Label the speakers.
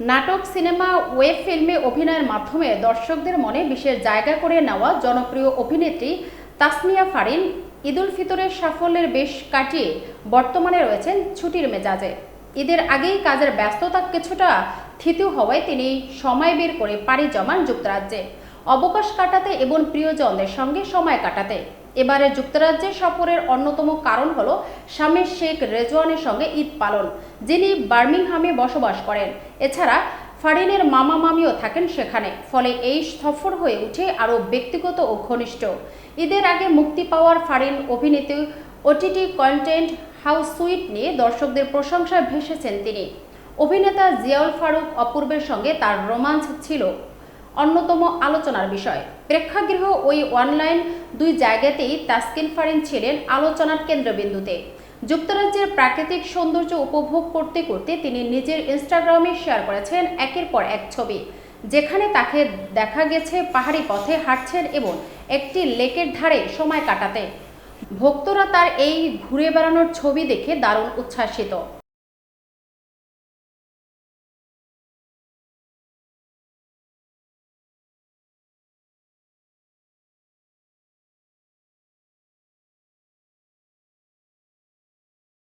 Speaker 1: নাটক, cinema, web ফিল্মে অভিনয়ের মাধ্যমে দর্শকদের মনে বিশেষ জায়গা করে নেওয়া জনপ্রিয় অভিনেত্রী তাসমিয়া ফারিন ঈদুল ফিতরের সাফল্যের বেশ কাটিয়ে বর্তমানে রয়েছেন ছুটির মেজাজে। ঈদের আগেই কাজের ব্যস্ততা কিছুটা থিতু হওয়ায় তিনি সময় বের করে পাড়ি জমান যুক্তরাজ্যে। অবকাশ কাটাতে এবং প্রিয়জনদের সঙ্গে সময় কাটাতে। এবারে যুক্তরাজ্যে সফরের অন্যতম কারণ হলো স্বামী শেখ রেজওয়ানের সঙ্গে ঈদ পালন, যিনি বার্মিংহামে বসবাস করেন। এছাড়া ফারিনের মামা মামিও থাকেন সেখানে, ফলে এই সফর হয়ে উঠে আরও ব্যক্তিগত ও ঘনিষ্ঠ। ঈদের আগে মুক্তি পাওয়ার ফারিন অভিনেত্রী ওটিটি কন্টেন্ট হাউস সুইট নিয়ে দর্শকদের প্রশংসায় ভেসেছেন তিনি। অভিনেতা জিয়াউল ফারুক অপূর্বের সঙ্গে তার রোমাঞ্চ ছিল। অন্যতম আলোচনার বিষয়। প্রেক্ষাগৃহ ওই অনলাইন দুই জায়গাতেই তাসকিন ফারিন ছিলেন আলোচনার কেন্দ্রবিন্দুতে। যুক্তরাজ্যের প্রাকৃতিক সৌন্দর্য উপভোগ করতে করতে তিনি নিজের ইনস্টাগ্রামে শেয়ার করেছেন একের পর এক ছবি, যেখানে তাকে দেখা গেছে পাহাড়ি পথে হাঁটছেন এবং একটি লেকের ধারে সময় কাটাতে। ভক্তরা তার এই ঘুরে বেড়ানোর ছবি দেখে দারুণ উচ্ছ্বাসিত।